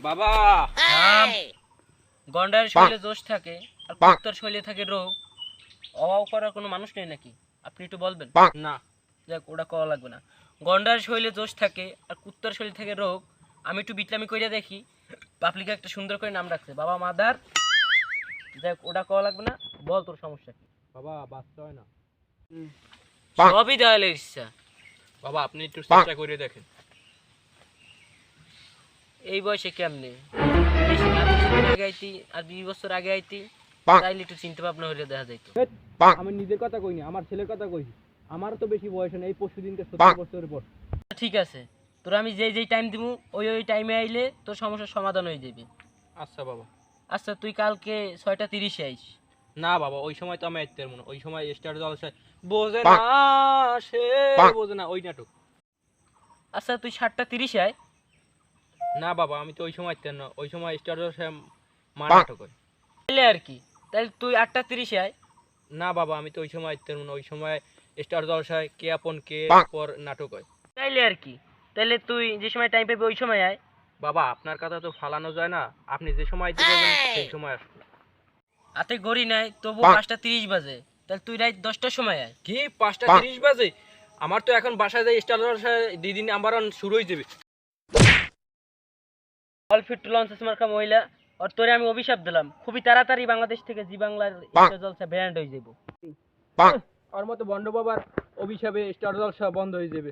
বাবা। থাম। গন্ডারের শরীরে দোষ থাকে আর কুত্তার শরীরে থাকে রোগ। অভাব করার কোনো মানুষ নেই নাকি? আপনি একটু বলবেন? না। যাক ওটা করা লাগবে না। গন্ডার শরীরে দোষ থাকে আর কুত্তার শরীরে থাকে রোগ। আমি একটু বিটলামি কইরা দেখি। পাবলিকে একটা সুন্দর করে নাম রাখছে। বাবা মাদার। যাক ওটা কওয়া লাগবে না। বল তোর সমস্যা কি? বাবা বাচ্চা হয় না। সবই দেওয়ালের ইচ্ছা। বাবা আপনি একটু চেষ্টা করে দেখেন। এই বয়সে কেমনে? বেশি না কিছুদিন আগে আইতি আর বিশ বছর আগে আইতি তাইলে একটু চিন্তা ভাবনা হলে দেখা যাইতো। আমি নিজের কথা কইনি আমার ছেলের কথা কইছি। আমার তো বেশি বয়স নেই এই পরশু দিনকে সত্তর বছরের পর ঠিক আছে। তোর আমি যেই যেই টাইম দিব ওই ওই টাইমে আইলে তোর সমস্যার সমাধান হয়ে যাবে। আচ্ছা বাবা। আচ্ছা তুই কালকে ছয়টা তিরিশে আইস। না বাবা ওই সময় তো আমি আইতে পারব না। ওই সময় স্টার জলসায় বোঝে না সে বোঝে না ওই নাটক আচ্ছা তুই সাতটা তিরিশে আয়। না বাবা আমি তো ওই সময় না ওই সময় স্টার জলসায় মা নাটক হয় তাহলে আর কি তাহলে তুই আটটা তিরিশে আয়। না বাবা আমি তো ওই সময় পারব না ওই সময় স্টার জলসায় কে আপন কে পর নাটক হয়। তাইলে আর কি তাহলে তুই যে সময় টাইম পাবি ওই সময় আয়। বাবা আপনার কথা তো ফালানো যায় না আপনি যে সময় পারবেন সেই সময় আসুন হাতে গড়ি নাই তবু পাঁচটা তিরিশ বাজে। তাহলে তুই রাত দশটার সময় আয়। কি পাঁচটা তিরিশ বাজে? আমার তো এখন বাসায় যাই স্টার জলসায় দিদিন আমার শুরু হয়ে যাবে। অল ফিট টু লঞ্চ মার্কা মহিলা আর তোরে আমি অভিশাপ দিলাম। খুবই তাড়াতাড়ি বাংলাদেশ থেকে জি বাংলার স্টার জলসা ব্যান্ড হয়ে যাব। আর মতো বন্ড বাবার অভিশাপে স্টার জলসা বন্ধ হয়ে যাবে।